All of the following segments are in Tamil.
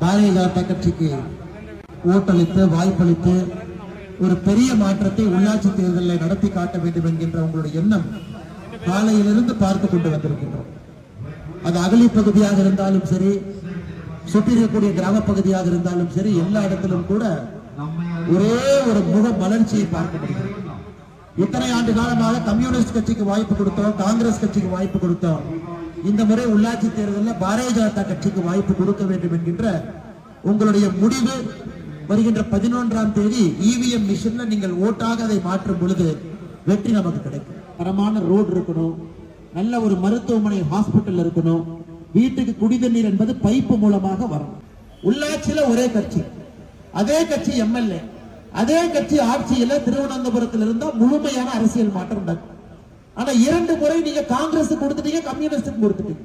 பாரதிய ஜனதா கட்சிக்கு ஓட்டளித்து வாய்ப்பளித்து ஒரு பெரிய மாற்றத்தை உள்ளாட்சி தேர்தலில் நடத்தி காட்ட வேண்டும் என்கின்ற உங்களுடைய எண்ணம் காலையிலிருந்து பார்த்து கொண்டு வந்திருக்கின்றோம். அது அகலி பகுதியாக இருந்தாலும் சரி சுற்றி இருக்கக்கூடிய கிராம பகுதியாக இருந்தாலும் சரி எல்லா இடத்திலும் கூட ஒரே ஒரு முக மலர்ச்சியை பார்க்க முடியும் இத்தனை ஆண்டு காலமாக கம்யூனிஸ்ட் கட்சிக்கு வாய்ப்பு கொடுத்தோம் காங்கிரஸ் கட்சிக்கு வாய்ப்பு கொடுத்தோம். இந்த முறை உள்ளாட்சி தேர்தலில் பாரதிய ஜனதா கட்சிக்கு வாய்ப்பு கொடுக்க வேண்டும் என்கின்ற உங்களுடைய முடிவு வருகின்ற பதினொன்றாம் தேதி இவிஎம் மிஷின்ல நீங்கள் ஓட்டாக அதை மாற்றும் பொழுது வெற்றி நமக்கு கிடைக்கும். தரமான ரோடு இருக்கணும் நல்ல ஒரு மருத்துவமனை ஹாஸ்பிட்டல் இருக்கணும் வீட்டுக்கு குடிதண்ணீர் என்பது பைப்பு மூலமாக வரணும். உள்ளாட்சியில ஒரே கட்சி அதே கட்சி எம்எல்ஏ அதே கட்சி ஆட்சியில திருவனந்தபுரத்தில் இருந்தா முழுமையான அரசியல் மாற்றம் நடக்கும் ஆனா இரண்டு முறை நீங்க காங்கிரஸ் கொடுத்துட்டீங்க கம்யூனிஸ்டுக்கு கொடுத்துட்டீங்க.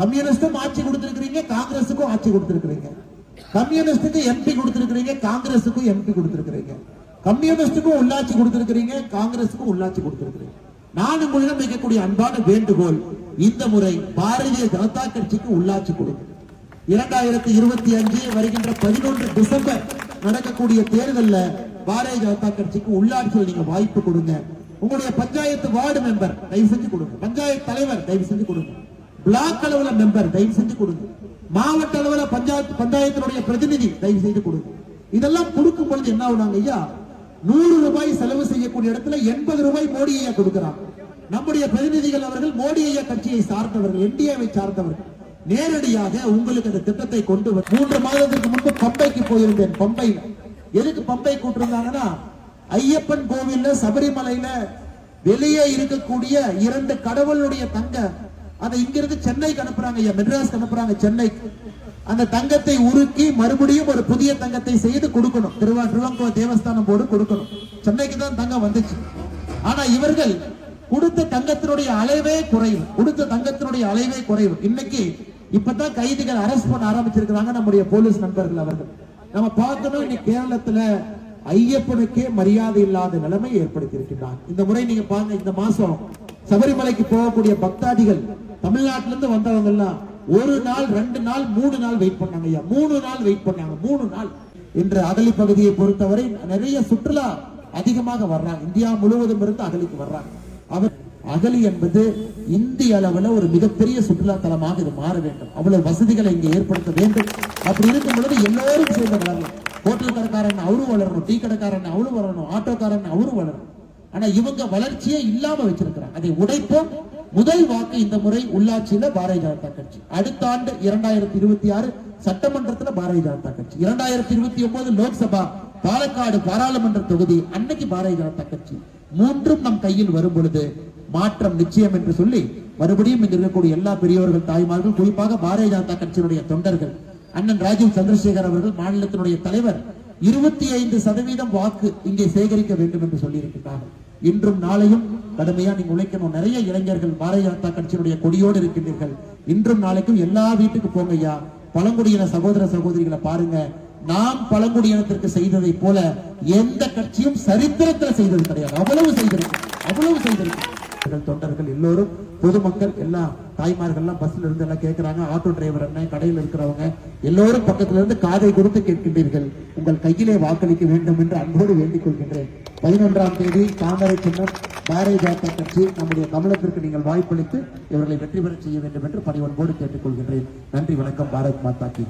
கம்யூனிஸ்டும் ஆட்சி கொடுத்திருக்கிறீங்க காங்கிரஸுக்கும் ஆட்சி கொடுத்திருக்கிறீங்க. கம்யூனிஸ்டுக்கு எம்பி கொடுத்திருக்கிறீங்க காங்கிரஸுக்கும் எம்பி கொடுத்திருக்கிறீங்க. கம்யூனிஸ்டுக்கும் உள்ளாட்சி கொடுத்திருக்கிறீங்க காங்கிரஸுக்கும் உள்ளாட்சி கொடுத்திருக்கிறீங்க. நான் உங்களிடம் வைக்கக்கூடிய அன்பான வேண்டுகோள் இந்த முறை பாரதிய ஜனதா கட்சிக்கு உள்ளாட்சி கொடுங்க. இரண்டாயிரத்தி இருபத்தி அஞ்சு வருகின்ற பதினொன்று டிசம்பர் நடக்கக்கூடிய தேர்தலில் பாரதிய ஜனதா கட்சிக்கு உள்ளாட்சியில் நீங்க வாய்ப்பு கொடுங்க. உங்களுடைய பஞ்சாயத்து வார்டு மெம்பர் தயவு செஞ்சு கொடுங்க. பஞ்சாயத்து தலைவர் தயவு செஞ்சு கொடுங்க. பிளாக் அளவுல மெம்பர் தயவு செஞ்சு கொடுங்க. மாவட்ட அளவுல பஞ்சாயத்து பஞ்சாயத்தினுடைய பிரதிநிதி தயவு செய்து கொடுங்க. இதெல்லாம் கொடுக்கும் பொழுது என்ன ஆகுனாங்க ஐயா? நூறு ரூபாய் செலவு செய்யக்கூடிய இடத்துல எண்பது ரூபாய் மோடி ஐயா கொடுக்கிறான் நம்முடைய பிரதிநிதிகள் அவர்கள் மோடி ஐயா கட்சியை சார்ந்தவர்கள் என்டிஏவை சார்ந்தவர்கள். நேரடியாக உங்களுக்கு அந்த திட்டத்தை கொண்டு வர மூன்று மாதத்திற்கு முன்பு பம்பைக்கு போயிருந்தேன் பம்பை எதுக்கு பம்பை கூட்டிருந்தாங்கன்னா ஐயப்பன் கோவில்ல சபரிமலையில வெளியே இருக்கக்கூடிய இரண்டு கடவுளுடைய தங்க அதை இங்கிருந்து சென்னைக்கு அனுப்புறாங்க ஐயா மெட்ராஸ் அனுப்புறாங்க சென்னைக்கு அந்த தங்கத்தை உருக்கி மறுபடியும் ஒரு புதிய தங்கத்தை செய்து கொடுக்கணும். திருவா திருவங்கோ தேவஸ்தானம் போர்டு கொடுக்கணும். சென்னைக்கு தான் தங்கம் வந்துச்சு. ஆனா இவர்கள் கொடுத்த தங்கத்தினுடைய அளவே குறைவு. கொடுத்த தங்கத்தினுடைய அளவே குறைவு. இன்னைக்கு இப்பதான் கைதிகள் அரெஸ்ட் பண்ண ஆரம்பிச்சிருக்கிறாங்க நம்முடைய போலீஸ் நண்பர்கள் அவர்கள். நம்ம பார்க்கணும் இன்னைக்கு கேரளத்துல ஐயப்பனுக்கே மரியாதை இல்லாத நிலைமை ஏற்படுத்தி இருக்கின்றார் இந்த முறை நீங்க பாருங்க இந்த மாசம் சபரிமலைக்கு போகக்கூடிய பக்தாதிகள் தமிழ்நாட்டில இருந்து வந்தவங்க எல்லாம் ஒரு நாள் ரெண்டு நாள் மூணு நாள் வெயிட் பண்ணாங்க ஐயா. மூணு நாள் வெயிட் பண்ணாங்க மூணு நாள். இன்று அகலி பகுதியை பொறுத்தவரை நிறைய சுற்றுலா அதிகமாக வர்றாங்க. இந்தியா முழுவதும் இருந்து அகலிக்கு வர்றாங்க. அவர் அகலி என்பது இந்திய அளவுல ஒரு மிகப்பெரிய சுற்றுலா தலமாக இது மாற வேண்டும். அவ்வளவு வசதிகளை இங்கே ஏற்படுத்த வேண்டும். அப்படி இருக்கும் பொழுது எல்லோரும் சேர்ந்து வளரணும் ஹோட்டல் கடைக்காரன் அவரும் வளரணும். டீ கடைக்காரன் அவரும் வளரணும். ஆட்டோக்காரன் அவரும் வளரணும். ஆனா இவங்க வளர்ச்சியே இல்லாம வச்சிருக்கிறாங்க. அதை உடைப்போம். முதல் வாக்கு இந்த முறை உள்ளாட்சியில பாரதிய ஜனதா கட்சி. அடுத்த ஆண்டு இரண்டாயிரத்தி இருபத்தி ஆறு சட்டமன்றத்துல பாரதிய ஜனதா கட்சி. இரண்டாயிரத்தி இருபத்தி ஒன்பது லோக்சபா பாலக்காடு பாராளுமன்ற தொகுதி அன்னைக்கு பாரதிய ஜனதா கட்சி. மூன்றும் நம் கையில் வரும் பொழுது மாற்றம் நிச்சயம் என்று சொல்லி மறுபடியும் இங்கு இருக்கக்கூடிய எல்லா பெரியவர்கள் தாய்மார்கள் குறிப்பாக பாரதிய ஜனதா கட்சியினுடைய தொண்டர்கள் அண்ணன் ராஜீவ் சந்திரசேகர் அவர்கள் மாநிலத்தினுடைய தலைவர் இருபத்தி ஐந்து சதவீதம் வாக்கு இங்கே சேகரிக்க வேண்டும் என்று சொல்லியிருக்கிறார்கள் இன்றும் நாளையும் கடுமையா நீங்க உழைக்கணும். நிறைய இளைஞர்கள் பாரதிய ஜனதா கட்சியினுடைய கொடியோடு இருக்கின்றீர்கள். இன்றும் நாளைக்கும் எல்லா வீட்டுக்கு போங்க ஐயா பழங்குடியின சகோதர சகோதரிகளை பாருங்க. நாம் பழங்குடியினத்திற்கு செய்ததை போல எந்த கட்சியும் சரித்திரத்தில் செய்தது கிடையாது. அவ்வளவு செய்திருக்கு அவ்வளவு செய்திருக்கு தொண்டர்கள், தொண்டர்கள் எல்லோரும் பொதுமக்கள் எல்லாம் தாய்மார்கள்லாம் பஸ்ல இருந்து எல்லாம் கேட்கிறாங்க ஆட்டோ டிரைவர் என்ன கடையில் இருக்கிறவங்க எல்லோரும் பக்கத்துல இருந்து காதை கொடுத்து கேட்கின்றீர்கள். உங்கள் கையிலே வாக்களிக்க வேண்டும் என்று அன்போடு வேண்டிக் கொள்கின்றேன். பதினொன்றாம் தேதி தாமரை சின்னம் பாரதிய ஜனதா கட்சி நம்முடைய கமலத்திற்கு நீங்கள் வாய்ப்பளித்து இவர்களை வெற்றி பெற செய்ய வேண்டும் என்று பணிவன்போடு கேட்டுக்கொள்கின்றேன் நன்றி வணக்கம். பாரத் மாதா கி